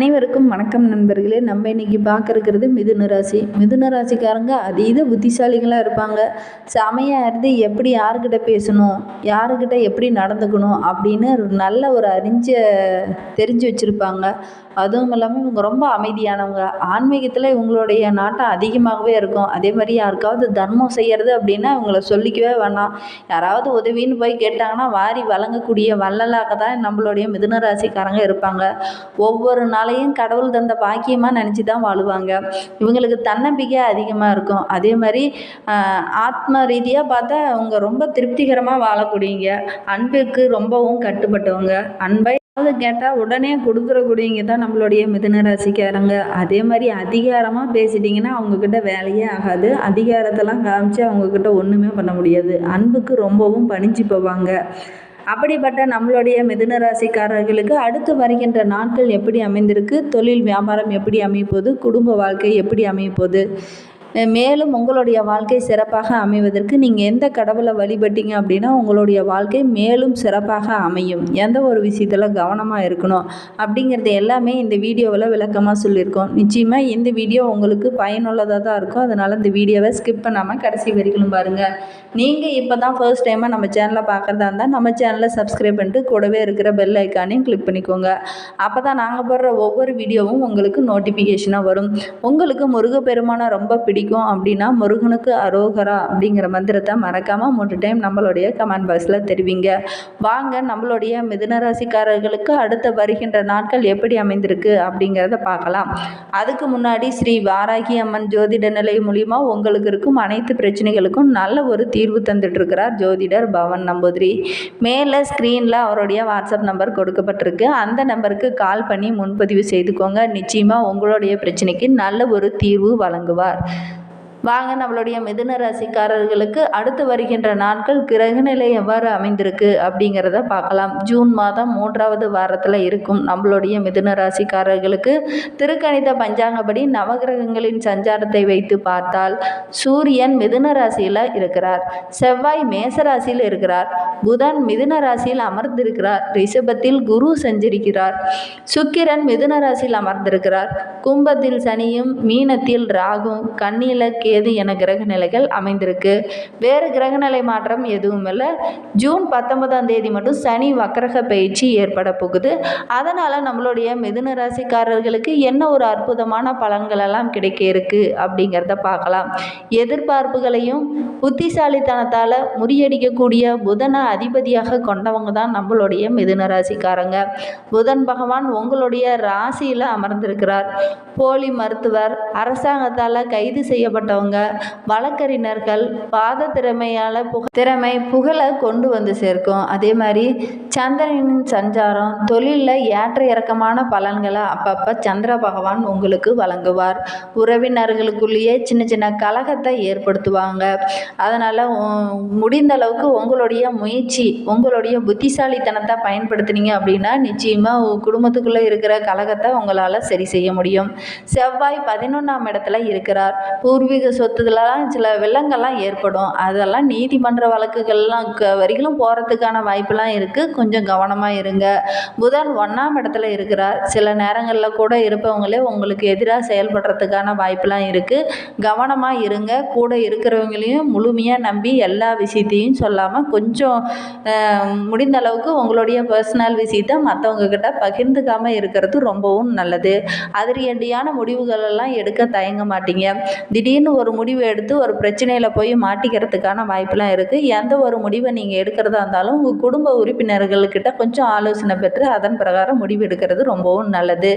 அனைவருக்கும் வணக்கம் நண்பர்களே. நம்ம இன்னைக்கு பார்க்க இருக்கிறது மிதுன ராசி. மிதுன ராசிக்காரங்க அதீத புத்திசாலிகளாக இருப்பாங்க. செமையாக இருந்து எப்படி யாருக்கிட்ட பேசணும் யாருக்கிட்ட எப்படி நடந்துக்கணும் அப்படின்னு ஒரு நல்ல ஒரு அறிஞ்ச தெரிஞ்சு வச்சுருப்பாங்க. அதுவும் இல்லாமல் இவங்க ரொம்ப அமைதியானவங்க. ஆன்மீகத்தில் இவங்களுடைய நாட்டம் அதிகமாகவே இருக்கும். அதே மாதிரி யாருக்காவது தர்மம் செய்கிறது அப்படின்னா இவங்கள சொல்லிக்கவே வேணாம். யாராவது உதவின்னு போய் கேட்டாங்கன்னா வாரி வழங்கக்கூடிய வள்ளலாக தான் நம்மளுடைய மிதுன ராசிக்காரங்க இருப்பாங்க. ஒவ்வொரு நாளையும் கடவுள் தந்த பாக்கியமாக நினச்சி தான் வாழுவாங்க. இவங்களுக்கு தன்னம்பிக்கை அதிகமாக இருக்கும். அதே மாதிரி ஆத்ம ரீதியாக பார்த்தா அவங்க ரொம்ப திருப்திகரமாக வாழக்கூடியவங்க. அன்புக்கு ரொம்பவும் கட்டுப்பட்டவங்க. அன்பை ஏதாவது கேட்டால் உடனே கொடுக்குறக்கூடியவங்க தான் நம்மளுடைய மிதுன ராசிக்காரங்க. அதே மாதிரி அதிகாரமாக பேசிட்டிங்கன்னா அவங்கக்கிட்ட வேலையே ஆகாது. அதிகாரத்தெல்லாம் காமிச்சு அவங்கக்கிட்ட ஒன்றுமே பண்ண முடியாது. அன்புக்கு ரொம்பவும் பணிஞ்சு போவாங்க. அப்படிப்பட்ட நம்மளுடைய மிதுன ராசிக்காரர்களுக்கு அடுத்து வருகின்ற நாட்கள் எப்படி அமைந்திருக்கு? தொழில் வியாபாரம் எப்படி அமைப்போது குடும்ப வாழ்க்கை எப்படி அமைப்போது மேலும் உங்களுடைய வாழ்க்கை சிறப்பாக அமைவதற்கு நீங்கள் எந்த கடவுளை வழிபட்டீங்க அப்படின்னா உங்களுடைய வாழ்க்கை மேலும் சிறப்பாக அமையும். எந்த ஒரு விஷயத்தில் கவனமாக இருக்கணும் அப்படிங்கிறது எல்லாமே இந்த வீடியோவில் விளக்கமாக சொல்லியிருக்கோம். நிச்சயமாக இந்த வீடியோ உங்களுக்கு பயனுள்ளதாக தான் இருக்கும். அதனால் இந்த வீடியோவை ஸ்கிப் பண்ணாமல் கடைசி வரைக்கும் பாருங்கள் நீங்கள் இப்போ தான் ஃபர்ஸ்ட் டைமாக நம்ம சேனலை பார்க்குறதா இருந்தால் நம்ம சேனலை சப்ஸ்கிரைப் பண்ணிட்டு கூடவே இருக்கிற பெல் ஐக்கானையும் கிளிக் பண்ணிக்கோங்க. அப்போ தான் நாங்கள் போடுற ஒவ்வொரு வீடியோவும் உங்களுக்கு நோட்டிஃபிகேஷனாக வரும். உங்களுக்கு முருகப்பெருமானை ரொம்ப பிடிக்கும். அப்படின்னா முருகனுக்கு அரோகரா அப்படிங்கிற மந்திரத்தை மறக்காமல் மூன்று டைம் நம்மளுடைய கமெண்ட் பாக்ஸில் தெரிவிங்க. வாங்க நம்மளுடைய மிதுனராசிக்காரர்களுக்கு அடுத்த வருகின்ற நாட்கள் எப்படி அமைந்திருக்கு அப்படிங்கிறத பார்க்கலாம். அதுக்கு முன்னாடி ஸ்ரீ வாராகி அம்மன் ஜோதிட நிலை மூலிமா உங்களுக்கு இருக்கும் அனைத்து பிரச்சனைகளுக்கும் நல்ல ஒரு தீர்வு தந்துட்டு இருக்கிறார் ஜோதிடர் பவன் நம்பூதிரி. மேலே ஸ்க்ரீனில் அவருடைய வாட்ஸ்அப் நம்பர் கொடுக்கப்பட்டிருக்கு. அந்த நம்பருக்கு கால் பண்ணி முன்பதிவு செய்துக்கோங்க. நிச்சயமாக உங்களுடைய பிரச்சனைக்கு நல்ல ஒரு தீர்வு வழங்குவார். வாங்க நம்மளுடைய மிதுன ராசிக்காரர்களுக்கு அடுத்து வருகின்ற நாட்கள் கிரகநிலை எவ்வாறு அமைந்திருக்கு அப்படிங்கிறத பார்க்கலாம். ஜூன் மாதம் மூன்றாவது வாரத்தில் இருக்கும் நம்மளுடைய மிதுன ராசிக்காரர்களுக்கு திருக்கணித பஞ்சாங்கப்படி நவகிரகங்களின் சஞ்சாரத்தை வைத்து பார்த்தால் சூரியன் மிதுன ராசியில் இருக்கிறார். செவ்வாய் மேச ராசியில் இருக்கிறார். புதன் மிதுன ராசியில் அமர்ந்திருக்கிறார். ரிஷபத்தில் குரு சஞ்சரிக்கிறார். சுக்கிரன் மிதுன ராசியில் அமர்ந்திருக்கிறார். கும்பத்தில் சனியும் மீனத்தில் ராகும் கண்ணில கேது என கிரக நிலைகள் அமைந்திருக்கு. வேறு கிரகநிலை மாற்றம் எதுவும் இல்லை ஜூன் பத்தொன்பதாம் தேதி மட்டும் சனி வக்கரக பயிற்சி ஏற்பட போகுது. அதனால் நம்மளுடைய மிதுன ராசிக்காரர்களுக்கு என்ன ஒரு அற்புதமான பலன்கள் எல்லாம் கிடைக்க இருக்கு அப்படிங்கிறத பார்க்கலாம். எதிர்பார்ப்புகளையும் புத்திசாலித்தனத்தால் முறியடிக்கக்கூடிய புதனை அதிபதியாக கொண்டவங்க தான் நம்மளுடைய மிதுன ராசிக்காரங்க. புதன் பகவான் உங்களுடைய ராசியில் அமர்ந்திருக்கிறார். போலி மருத்துவர் அரசாங்கத்தால் கைது செய்யப்பட்டவங்க வழக்கறிஞர்கள் பாத திறமையால் புக திறமை புகழை கொண்டு வந்து சேர்க்கும். அதே மாதிரி சந்திரனின் சஞ்சாரம் தொழிலில் ஏற்ற இறக்கமான பலன்களை அப்பப்போ சந்திர பகவான் உங்களுக்கு வழங்குவார். உறவினர்களுக்குள்ளேயே சின்ன சின்ன கலகத்தை ஏற்படுத்துவாங்க. அதனால் முடிந்த அளவுக்கு உங்களுடைய முயற்சி உங்களுடைய புத்திசாலித்தனத்தை பயன்படுத்துனீங்க அப்படின்னா நிச்சயமாக குடும்பத்துக்குள்ளே இருக்கிற கலகத்தை உங்களால் சரி செய்ய முடியும். செவ்வாய் பதினொன்றாம் இடத்துல இருக்கிறார். பூர்வீக சொத்துலலாம் சில விலங்கெல்லாம் ஏற்படும். அதெல்லாம் நீதிமன்ற வழக்குகள்லாம் க வரைக்கும் போகிறதுக்கான வாய்ப்பெல்லாம் இருக்குது கொஞ்சம் கவனமாக இருங்க. புதன் ஒன்றாம் இடத்துல இருக்கிறார். சில நேரங்களில் கூட இருப்பவங்களே உங்களுக்கு எதிராக செயல்படுறதுக்கான வாய்ப்பெல்லாம் இருக்குது கவனமாக இருங்க. கூட இருக்கிறவங்களையும் முழுமையாக நம்பி எல்லா விஷயத்தையும் சொல்லாமல் கொஞ்சம் முடிந்த அளவுக்கு உங்களுடைய பர்சனல் விஷயத்தை மற்றவங்கக்கிட்ட பகிர்ந்துக்காமல் இருக்கிறது ரொம்பவும் நல்லது. அதிரடியான முடிவுகளெல்லாம் எடுக்க தயங்க மாட்டீங்க. திடீர்னு ஒரு முடிவு எடுத்து ஒரு பிரச்சனையில் போய் மாட்டிக்கிறதுக்கான வாய்ப்பெலாம் இருக்குது எந்த ஒரு முடிவை நீங்கள் எடுக்கிறதா இருந்தாலும் உங்கள் குடும்ப உறுப்பினர்கள்கிட்ட கொஞ்சம் ஆலோசனை பெற்று அதன் பிரகாரம் முடிவு எடுக்கிறது ரொம்பவும் நல்லது.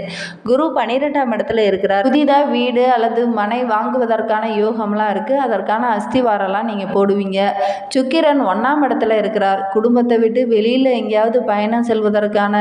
குரு பன்னிரெண்டாம் இடத்துல இருக்கிறார். புதிதாக வீடு அல்லது மனை வாங்குவதற்கான யோகம்லாம் இருக்குது அதற்கான அஸ்திவாரம்லாம் நீங்கள் போடுவீங்க. சுக்கிரன் ஒன்றாம் இடத்துல இருக்கிறார். குடும்பத்தை விட்டு வெளியில் எங்கேயாவது பயணம் செல்வதற்கான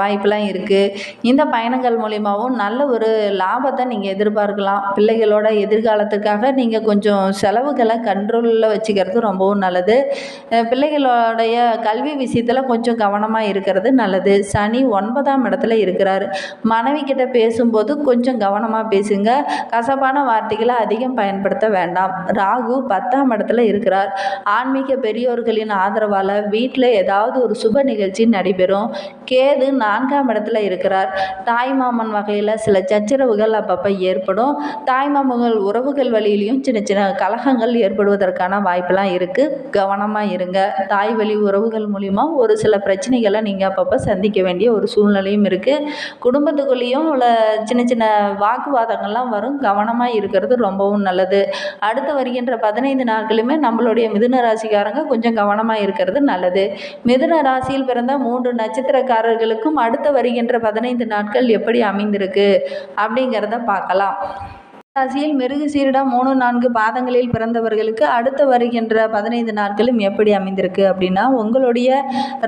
வாய்ப்பெலாம் இருக்குது இந்த பயணங்கள் மூலிமாவும் நல்ல ஒரு லாபத்தை நீங்கள் எதிர்பார்க்கலாம். பிள்ளைகளோட எதிர்காலத்துக்காக நீங்கள் கொஞ்சம் செலவுகளை கண்ட்ரோலில் வச்சுக்கிறது ரொம்பவும் நல்லது. பிள்ளைகளோடைய கல்வி விஷயத்தில் கொஞ்சம் கவனமாக இருக்கிறது நல்லது. சனி ஒன்பதாம் இடத்துல இருக்கிறார். மனைவி கிட்ட பேசும்போது கொஞ்சம் கவனமாக பேசுங்க. கசப்பான வார்த்தைகளை அதிகம் பயன்படுத்த வேண்டாம். ராகு பத்தாம் இடத்துல இருக்கிறார். ஆன்மீக பெரியோர்களின் ஆதரவால் வீட்டில் ஏதாவது ஒரு சுப நிகழ்ச்சி நடைபெறும். கேது நான்காம் இடத்துல இருக்கிறார். தாய்மாமன் வகையில் சில சச்சரவுகள் அப்பப்போ ஏற்படும். தாய்மாமன்கள் உறவுகள் வழி வழியிலையும் சின்ன சின்ன கலகங்கள் ஏற்படுவதற்கான வாய்ப்பெல்லாம் இருக்குது கவனமாக இருங்க. தாய் வழி உறவுகள் மூலிமா ஒரு சில பிரச்சனைகளை நீங்கள் அப்பப்போ சந்திக்க வேண்டிய ஒரு சூழ்நிலையும் இருக்குது குடும்பத்துக்குள்ளேயும் உள்ள சின்ன சின்ன வாக்குவாதங்கள்லாம் வரும். கவனமாக இருக்கிறது ரொம்பவும் நல்லது. அடுத்து வருகின்ற பதினைந்து நாட்களுமே நம்மளுடைய மிதுன ராசிக்காரங்க கொஞ்சம் கவனமாக இருக்கிறது நல்லது. மிதுன ராசியில் பிறந்த மூன்று நட்சத்திரக்காரர்களுக்கும் அடுத்து வருகின்ற பதினைந்து நாட்கள் எப்படி அமைந்திருக்கு அப்படிங்கிறத பார்க்கலாம். ராசியில் மிருகசீரிடம் மூணு நான்கு பாதங்களில் பிறந்தவர்களுக்கு அடுத்து வருகின்ற பதினைந்து நாட்களும் எப்படி அமைந்திருக்கு அப்படின்னா உங்களுடைய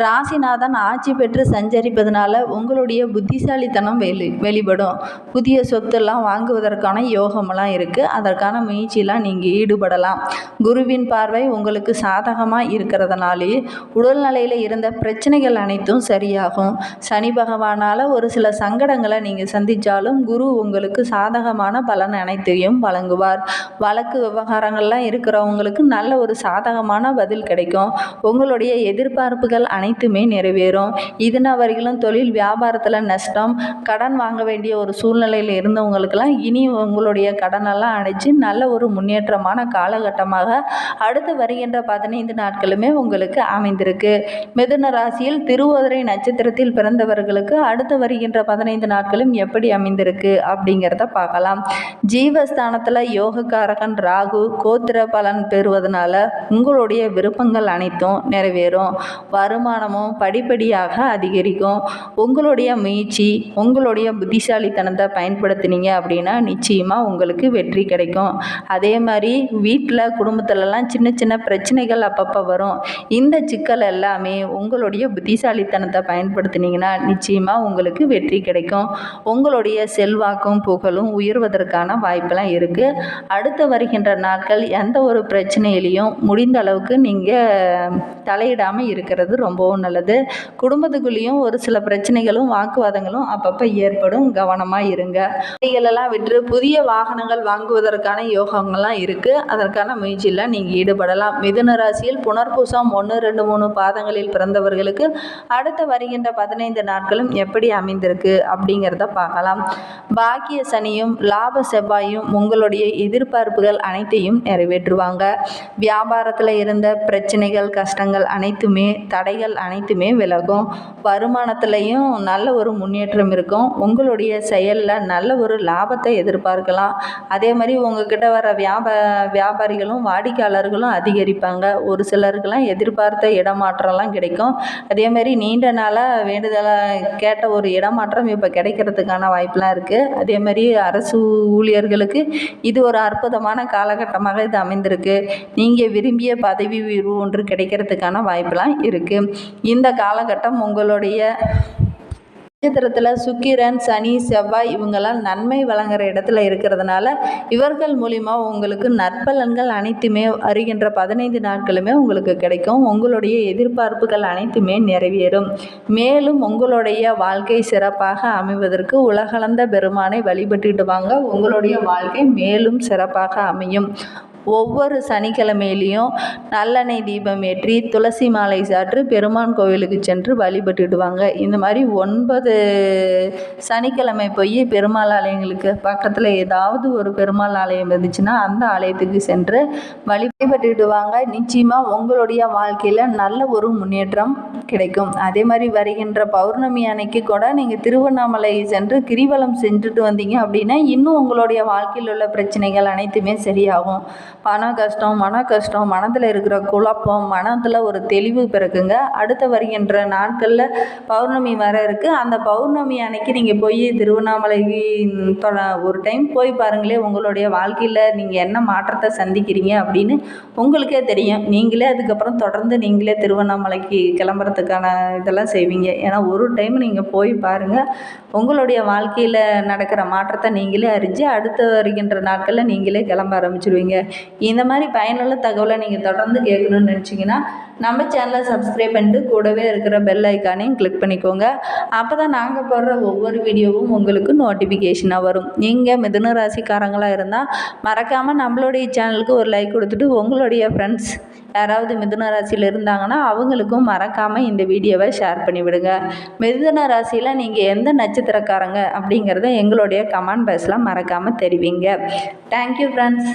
ராசிநாதன் ஆட்சி பெற்று சஞ்சரிப்பதனால உங்களுடைய புத்திசாலித்தனம் வெளி வெளிப்படும். புதிய சொத்தெல்லாம் வாங்குவதற்கான யோகமெல்லாம் இருக்குது அதற்கான முயற்சியெல்லாம் நீங்கள் ஈடுபடலாம். குருவின் பார்வை உங்களுக்கு சாதகமாக இருக்கிறதுனாலே உடல்நிலையில் இருந்த பிரச்சனைகள் அனைத்தும் சரியாகும். சனி பகவானால் ஒரு சில சங்கடங்களை நீங்கள் சந்தித்தாலும் குரு உங்களுக்கு சாதகமான பலன் அனைத்து அனைத்தையும் வழங்குவார். வழக்கு விவகாரங்கள்லாம் இருக்கிறவங்களுக்கு நல்ல ஒரு சாதகமான பதில் கிடைக்கும். உங்களுடைய எதிர்பார்ப்புகள் அனைத்துமே நிறைவேறும். இதுனா வரைக்கும் தொழில் வியாபாரத்தில் நஷ்டம் கடன் வாங்க வேண்டிய ஒரு சூழ்நிலையில் இருந்தவங்களுக்கெல்லாம் இனி உங்களுடைய கடனெல்லாம் அடைச்சு நல்ல ஒரு முன்னேற்றமான காலகட்டமாக அடுத்து வருகின்ற பதினைந்து நாட்களுமே உங்களுக்கு அமைந்திருக்கு. மிதுன ராசியில் திருவோதரை நட்சத்திரத்தில் பிறந்தவர்களுக்கு அடுத்து வருகின்ற பதினைந்து நாட்களும் எப்படி அமைந்திருக்கு அப்படிங்கிறத பார்க்கலாம். ஜீவஸ்தானத்தில் யோகக்காரகன் ராகு கோத்திர பலன் பெறுவதனால உங்களுடைய விருப்பங்கள் அனைத்தும் நிறைவேறும். வருமானமும் படிப்படியாக அதிகரிக்கும். உங்களுடைய முயற்சி உங்களுடைய புத்திசாலித்தனத்தை பயன்படுத்தினீங்க அப்படின்னா நிச்சயமாக உங்களுக்கு வெற்றி கிடைக்கும். அதே மாதிரி வீட்டில் குடும்பத்திலலாம் சின்ன சின்ன பிரச்சனைகள் அப்பப்போ வரும். இந்த சிக்கல் எல்லாமே உங்களுடைய புத்திசாலித்தனத்தை பயன்படுத்தினீங்கன்னா நிச்சயமாக உங்களுக்கு வெற்றி கிடைக்கும். உங்களுடைய செல்வாக்கும் புகழும் உயர்வதற்கான வாய்ப்பு வாய்ப்பெல்லாம் இருக்குது அடுத்து வருகின்ற நாட்கள் எந்த ஒரு பிரச்சனையிலையும் முடிந்த அளவுக்கு நீங்கள் தலையிடாமல் இருக்கிறது ரொம்பவும் நல்லது. குடும்பத்துக்குள்ளேயும் ஒரு சில பிரச்சனைகளும் வாக்குவாதங்களும் அப்பப்போ ஏற்படும். கவனமாக இருங்க. இதைகளெல்லாம் விட்டு புதிய வாகனங்கள் வாங்குவதற்கான யோகங்கள்லாம் இருக்குது அதற்கான முயற்சியில் நீங்கள் ஈடுபடலாம். மிதுன ராசியில் புனர்பூசம் ஒன்று ரெண்டு மூணு பாதங்களில் பிறந்தவர்களுக்கு அடுத்து வருகின்ற பதினைந்து நாட்களும் எப்படி அமைந்திருக்கு அப்படிங்கிறத பார்க்கலாம். பாக்கிய சனியும் லாப செவ்வாயும் உங்களுடைய எதிர்பார்ப்புகள் அனைத்தையும் நிறைவேற்றுவாங்க. வியாபாரத்தில் இருந்த பிரச்சனைகள் கஷ்டங்கள் அனைத்துமே தடைகள் அனைத்துமே விலகும். வருமானத்துலேயும் நல்ல ஒரு முன்னேற்றம் இருக்கும். உங்களுடைய செயலில் நல்ல ஒரு லாபத்தை எதிர்பார்க்கலாம். அதே மாதிரி உங்ககிட்ட வர வியாப வியாபாரிகளும் வாடிக்கையாளர்களும் அதிகரிப்பாங்க. ஒரு சிலருக்கெல்லாம் எதிர்பார்த்த இடமாற்றம்லாம் கிடைக்கும். அதே மாதிரி நீண்ட நாளாக வேண்டுதலாக கேட்ட ஒரு இடமாற்றம் இப்போ கிடைக்கிறதுக்கான வாய்ப்பெலாம் இருக்குது அதே மாதிரி அரசு ஊழியர்களுக்கு இது ஒரு அற்புதமான காலகட்டமாக இது அமைந்திருக்கு. நீங்கள் விரும்பிய பதவி உயர்வு ஒன்று கிடைக்கிறதுக்கான வாய்ப்பெலாம் இருக்குது இந்த காலகட்டம் உங்களுடைய நட்சத்திரத்தில் சுக்கிரன் சனி செவ்வாய் இவங்கெல்லாம் நன்மை வழங்குற இடத்துல இருக்கிறதுனால இவர்கள் மூலிமா உங்களுக்கு நற்பலன்கள் அனைத்துமே வருகின்ற பதினைந்து நாட்களுமே உங்களுக்கு கிடைக்கும். உங்களுடைய எதிர்பார்ப்புகள் அனைத்துமே நிறைவேறும். மேலும் உங்களுடைய வாழ்க்கை சிறப்பாக அமைவதற்கு உலகளந்த பெருமானை வழிபட்டுட்டு வாங்க. உங்களுடைய வாழ்க்கை மேலும் சிறப்பாக அமையும். ஒவ்வொரு சனிக்கிழமையிலையும் நல்லெண்ணெய் தீபம் ஏற்றி துளசி மாலை சாற்று பெருமான் கோவிலுக்கு சென்று வழிபட்டுடுவாங்க. இந்த மாதிரி ஒன்பது சனிக்கிழமை போய் பெருமாள் ஆலயங்களுக்கு பக்கத்தில் ஏதாவது ஒரு பெருமாள் ஆலயம் இருந்துச்சுன்னா அந்த ஆலயத்துக்கு சென்று வழிபட்டுடுவாங்க. நிச்சயமாக உங்களுடைய வாழ்க்கையில் நல்ல ஒரு முன்னேற்றம் கிடைக்கும். அதே மாதிரி வருகின்ற பௌர்ணமி அன்னைக்கு கூட நீங்கள் திருவண்ணாமலை சென்று கிரிவலம் சென்றுட்டு வந்தீங்க அப்படின்னா இன்னும் உங்களுடைய வாழ்க்கையில் உள்ள பிரச்சனைகள் அனைத்துமே சரியாகும். பண கஷ்டம் மன கஷ்டம் மனதில் இருக்கிற குழப்பம் மனதில் ஒரு தெளிவு பிறக்குங்க. அடுத்த வருகின்ற நாட்களில் பௌர்ணமி வர இருக்குது அந்த பௌர்ணமி அன்னைக்கு நீங்கள் போய் திருவண்ணாமலைக்கு ஒரு டைம் போய் பாருங்களேன் உங்களுடைய வாழ்க்கையில் நீங்கள் என்ன மாற்றத்தை சந்திக்கிறீங்க அப்படின்னு உங்களுக்கே தெரியும். நீங்களே அதுக்கப்புறம் தொடர்ந்து நீங்களே திருவண்ணாமலைக்கு கிளம்புறதுக்கான இதெல்லாம் செய்வீங்க. ஏன்னா ஒரு டைம் நீங்கள் போய் பாருங்கள் உங்களுடைய வாழ்க்கையில் நடக்கிற மாற்றத்தை நீங்களே அறிஞ்சு அடுத்து வருகின்ற நாட்களில் நீங்களே கிளம்ப ஆரம்பிச்சிடுவீங்க இந்த மாதிரி பயனுள்ள தகவலை நீங்கள் தொடர்ந்து கேட்கணும்னு நினச்சிங்கன்னா நம்ம சேனலை சப்ஸ்கிரைப் பண்ணிட்டு கூடவே இருக்கிற பெல் ஐக்கானையும் கிளிக் பண்ணிக்கோங்க. அப்போ தான் நாங்கள் போடுற ஒவ்வொரு வீடியோவும் உங்களுக்கு நோட்டிஃபிகேஷனாக வரும். நீங்கள் மிதுன ராசிக்காரங்களாக இருந்தால் மறக்காமல் நம்மளுடைய சேனலுக்கு ஒரு லைக் கொடுத்துட்டு உங்களுடைய ஃப்ரெண்ட்ஸ் யாராவது மிதுன ராசியில் இருந்தாங்கன்னா அவங்களுக்கும் மறக்காமல் இந்த வீடியோவை ஷேர் பண்ணிவிடுங்க மிதுன ராசியில் நீங்கள் எந்த நட்சத்திரக்காரங்க அப்படிங்கிறத எங்களுடைய கமெண்ட் பாக்ஸில் மறக்காமல் தெரிவிங்க. Thank you friends